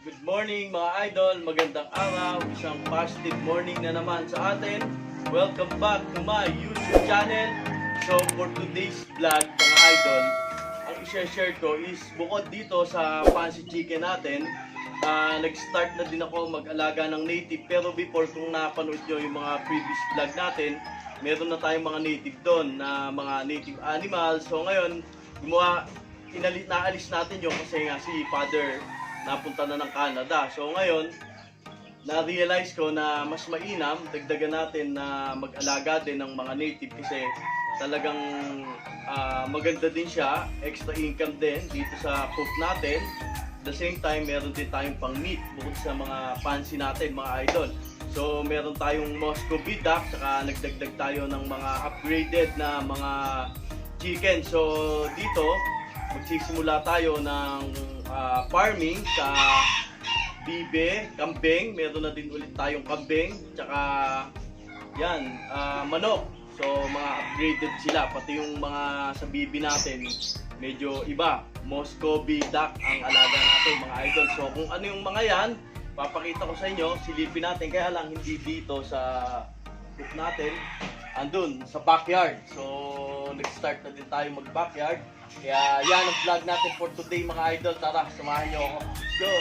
Good morning mga idol, magandang araw, isang positive morning na naman sa atin. Welcome back to my YouTube channel. So for today's vlog mga idol, ang i-share ko is bukod dito sa fancy chicken natin, ah, nag-start na din ako mag-alaga ng native pero before kung napanood nyo yung mga previous vlog natin, meron na tayong mga native doon na mga native animals. So ngayon, gumawa, inali, naalis natin yung kasi nga si father napunta na ng Canada. So ngayon, na-realize ko na mas mainam, dagdagan natin na mag-alaga din ng mga native kasi talagang ah, maganda din siya, extra income din dito sa cook natin. At the same time, meron din tayong pang meat bukod sa mga fancy natin, mga idol. So, meron tayong Moscow Duck, saka nagdagdag tayo ng mga upgraded na mga chicken. So, dito, magsisimula tayo ng ah, farming sa bibe, kambing. Meron na din ulit tayong kambing. Tsaka, yan, ah, manok. So, mga upgraded sila. Pati yung mga sa bibi natin, medyo iba. Moscovy duck ang alaga natin, mga idol. So, kung ano yung mga yan, papakita ko sa inyo. Silipin natin. Kaya lang, hindi dito sa coop natin. Andun, sa backyard. So, nag-start na din tayo mag-backyard. Kaya yan ang vlog natin for today mga idol. Tara, samahan nyo ako. Go!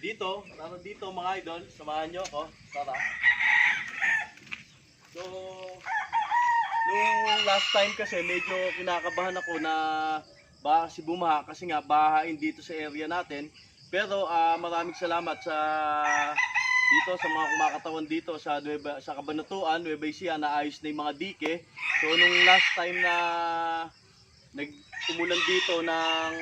Dito, tara dito mga idol, samahan nyo ako, tara. So, nung last time kasi medyo kinakabahan ako na baka si bumaha kasi nga bahain dito sa area natin. Pero ah, maraming salamat sa dito sa mga kumakatawan dito sa Nueva, sa Kabanatuan, Nueva Ecija na ayos na yung mga dike. So nung last time na nag umulan dito ng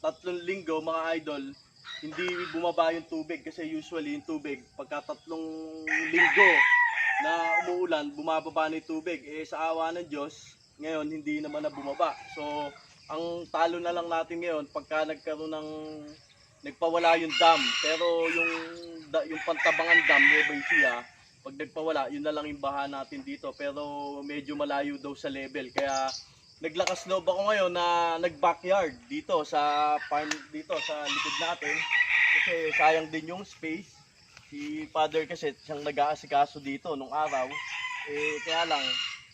tatlong linggo mga idol, hindi bumaba yung tubig kasi usually yung tubig pagka tatlong linggo na umuulan, bumababa na yung tubig. Eh sa awa ng Diyos, ngayon hindi naman na bumaba. So ang talo na lang natin ngayon pagka nagkaroon ng nagpawala yung dam. Pero yung yung pantabangan dam, Nueva Ecija, pag nagpawala, yun na lang yung baha natin dito. Pero medyo malayo daw sa level. Kaya naglakas loob ako ngayon na nag-backyard dito sa farm dito sa likod natin. Kasi sayang din yung space. Si father kasi siyang nag-aasikaso dito nung araw. Eh kaya lang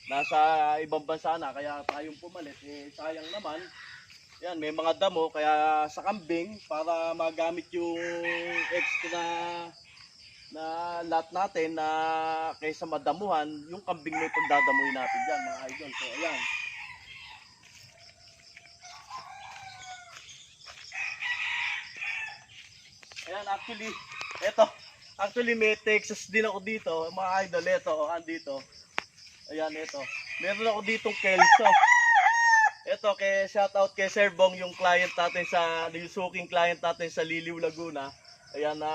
nasa ibang bansa na kaya tayong pumalit eh sayang naman. Yan, may mga damo kaya sa kambing para magamit yung extra na lot natin na kaysa madamuhan, yung kambing na yung pagdadamuhin natin dyan mga idol. So ayan. Ayan, actually, eto, actually may Texas din ako dito, mga idol, eto, oh, andito. Ayan, eto. Meron ako ditong Kelso. Eto, kay shoutout kay Sir Bong, yung client natin sa, yung suking client natin sa Liliw, Laguna. Ayan, na,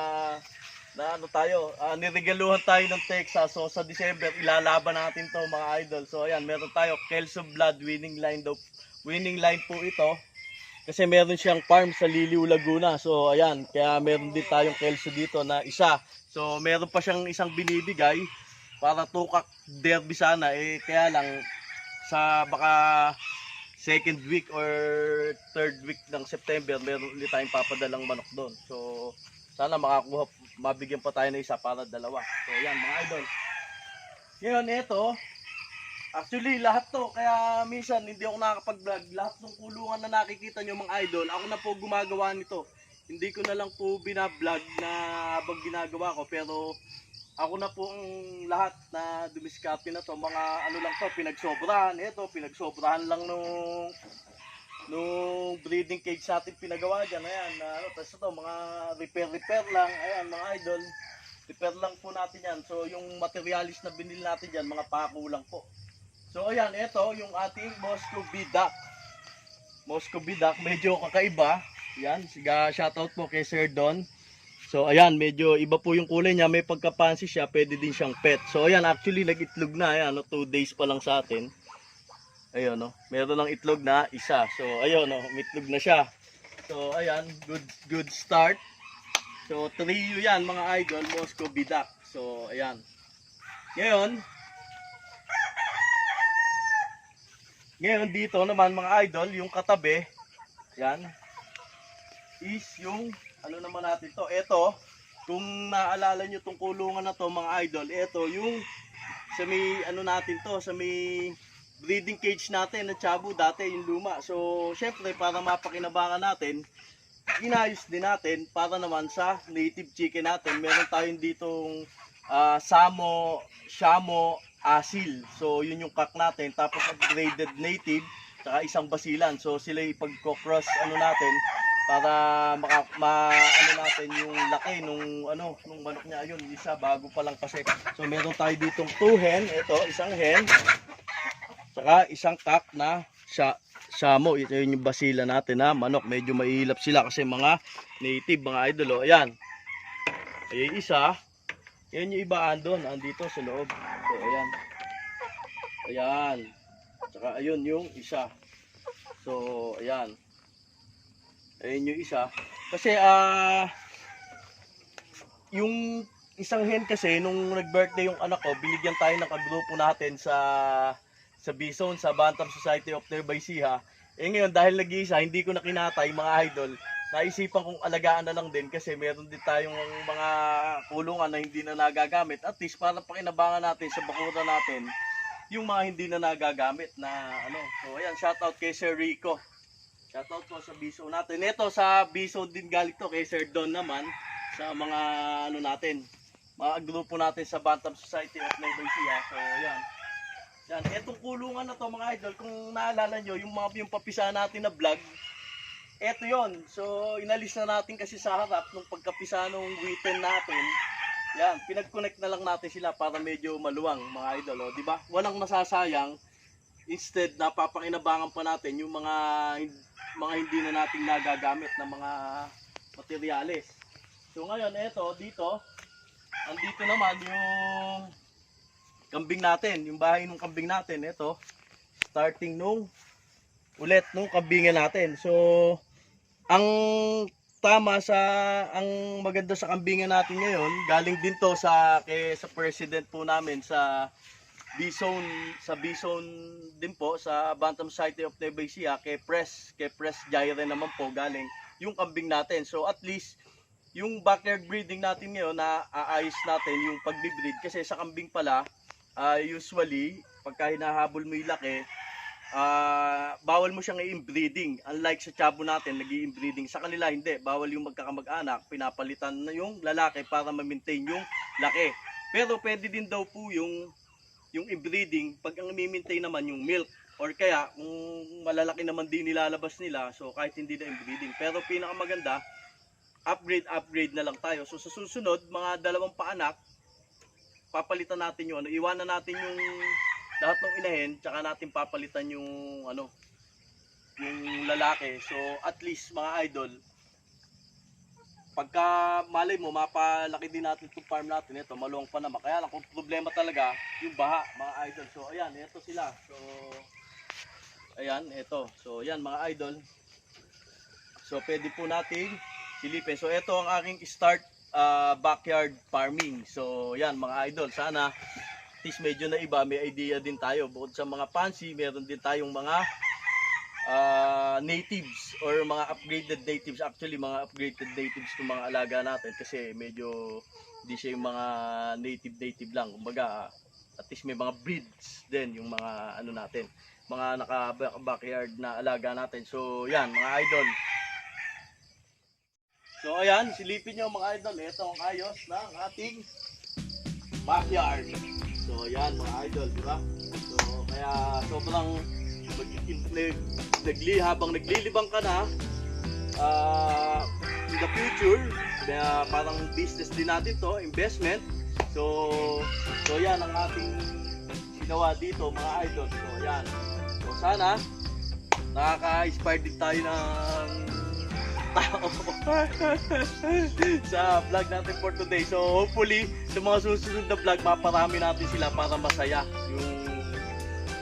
na ano tayo, ah, niregaluhan tayo ng Texas. So, sa December, ilalaban natin to mga idol. So, ayan, meron tayo Kelso Blood winning line daw. Winning line po ito. Kasi meron siyang farm sa Liliw, Laguna. So, ayan, kaya meron din tayong Kelso dito na isa. So, meron pa siyang isang binibigay para tukak derby sana. Eh, kaya lang, sa baka second week or third week ng September, meron ulit tayong papadalang manok doon. So, sana makakuha, mabigyan pa tayo ng isa para dalawa. So, ayan, mga idol. Ngayon, ito, Actually, lahat to, kaya minsan hindi ako nakakapag-vlog. Lahat ng kulungan na nakikita nyo mga idol, ako na po gumagawa nito. Hindi ko na lang po binablog na habang ginagawa ko, pero ako na po ang lahat na dumiskarte na to. Mga ano lang to, pinagsobrahan. Ito, pinagsobrahan lang nung nung breeding cage natin pinagawa dyan. Ayan, ano, tapos ito, mga repair-repair lang. Ayan, mga idol. Prepare lang po natin yan. So, yung materialis na binili natin dyan, mga pako lang po. So, ayan, ito yung ating Moscow Bidak. Moscow Bidak, medyo kakaiba. Yan, siga shoutout po kay Sir Don. So, ayan, medyo iba po yung kulay niya. May pagkapansi siya, pwede din siyang pet. So, ayan, actually, nag-itlog na. Ayan, no, two days pa lang sa atin. Ayun, no. Meron ng itlog na isa. So, ayun, no, umitlog na siya. So, ayan, good good start. So, trio yan, mga idol, Moscow Bidak. So, ayan. Ngayon, ngayon dito naman mga idol, yung katabi, yan, is yung, ano naman natin to, ito, kung naalala nyo tong kulungan na to mga idol, ito yung, sa may, ano natin to, sa may, breeding cage natin na chabu dati yung luma. So, syempre para mapakinabangan natin, inayos din natin para naman sa native chicken natin. Meron tayong ditong ah, samo, shamo, asil. So, yun yung kak natin. Tapos upgraded native, saka isang basilan. So, sila ipagko-cross ano natin para maka, ma, ano natin yung laki nung ano nung manok niya ayun isa bago pa lang kasi so meron tayo ditong two hen ito isang hen Saka isang kak na sa samo. Ito yun yung basila natin na manok. Medyo mailap sila kasi mga native, mga idol. O, ayan. Ayan isa. Ayan yung iba andon. Andito sa loob. So, ayan. Ayan. Saka ayun yung isa. So, ayan. Ayan yung isa. Kasi, ah, yung isang hen kasi, nung nag-birthday yung anak ko, binigyan tayo ng kagrupo natin sa sa Bison, sa Bantam Society of Nearby Siha. Eh ngayon, dahil nag-iisa, hindi ko na kinatay mga idol, naisipan kong alagaan na lang din kasi meron din tayong mga kulungan na hindi na nagagamit. At least para pakinabangan natin sa bakura natin yung mga hindi na nagagamit na ano. So ayan, shoutout kay Sir Rico. Shoutout po sa Bison natin. Ito sa Bison din galing to kay Sir Don naman sa mga ano natin, mga grupo natin sa Bantam Society of Siha. So ayan. Yan, etong kulungan na to mga idol, kung naalala nyo, yung mga yung papisa natin na vlog, eto yon So, inalis na natin kasi sa harap nung pagkapisa nung witten natin. Yan, pinag-connect na lang natin sila para medyo maluwang mga idol, oh, di ba? Walang masasayang. Instead, napapakinabangan pa natin yung mga mga hindi na nating nagagamit na mga materyales. So ngayon, eto dito, andito naman yung kambing natin, yung bahay ng kambing natin, ito, starting nung ulit nung kambingan natin. So, ang tama sa ang maganda sa kambingan natin ngayon, galing din to sa kay sa president po namin sa Bison sa Bison din po sa Bantam Society of Nueva Ecija kay Press kay Press Jaire naman po galing yung kambing natin. So at least yung backyard breeding natin ngayon na aayos natin yung pagbibreed kasi sa kambing pala ah, usually, pagka hinahabol mo yung laki, ah, bawal mo siyang i-inbreeding. Unlike sa chabo natin, nag inbreeding Sa kanila, hindi. Bawal yung magkakamag-anak. Pinapalitan na yung lalaki para ma-maintain yung laki. Pero pwede din daw po yung yung inbreeding pag ang i-maintain naman yung milk. Or kaya, kung malalaki naman din nilalabas nila, so kahit hindi na inbreeding. Pero pinakamaganda, upgrade, upgrade na lang tayo. So sa susunod, mga dalawang paanak, papalitan natin yung ano, iwanan natin yung lahat ng inahin, tsaka natin papalitan yung ano, yung lalaki. So at least mga idol, pagka malay mo, mapalaki din natin itong farm natin. Ito, maluwang pa naman. Kaya lang, kung problema talaga, yung baha, mga idol. So ayan, ito sila. So, ayan, ito. So ayan mga idol. So pwede po natin silipin. So ito ang aking start uh, backyard farming. So, yan mga idol, sana least medyo na iba, may idea din tayo. Bukod sa mga fancy, meron din tayong mga uh, natives or mga upgraded natives. Actually, mga upgraded natives ng mga alaga natin kasi medyo hindi siya yung mga native-native lang. Kumbaga, at least may mga breeds din yung mga ano natin, mga naka-backyard na alaga natin. So, yan mga idol, So ayan, silipin nyo mga idol, ito ang ayos ng ating backyard. So ayan mga idol, di ba? So kaya sobrang nag, nagli habang naglilibang ka na, ah in the future. Kaya parang business din natin to, investment. So, so yan ang ating ginawa dito mga idol. So yan. So sana nakaka-inspire din tayo ng tao sa vlog natin for today. So hopefully sa mga susunod na vlog maparami natin sila para masaya yung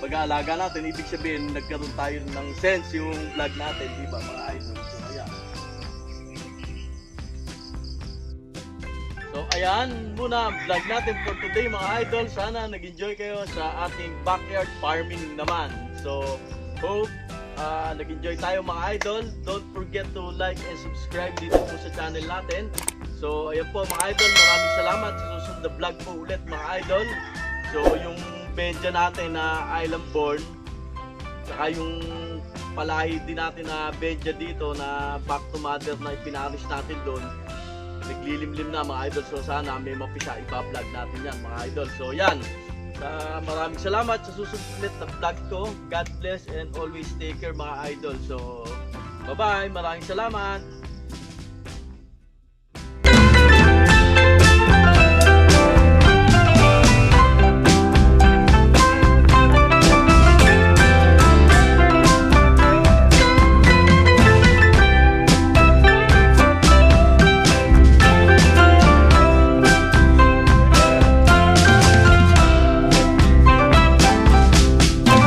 pag-aalaga natin. Ibig sabihin nagkaroon tayo ng sense yung vlog natin, di ba mga idol? So ayan. So ayan muna vlog natin for today mga idol. Sana nag-enjoy kayo sa ating backyard farming naman. So hope ah, nag-enjoy tayo mga idol. Don't forget to like and subscribe dito po sa channel natin. So ayan po mga idol, maraming salamat sa susunod na vlog po ulit mga idol. So yung bedya natin na island born, saka yung palahi din natin na bedya dito na back to mother na ipinaris natin doon naglilimlim na mga idol. So sana may mapisa iba-vlog natin yan mga idol. So yan. Sa maraming salamat sa susunod na vlog ko. God bless and always take care mga idol. So bye-bye. Maraming salamat.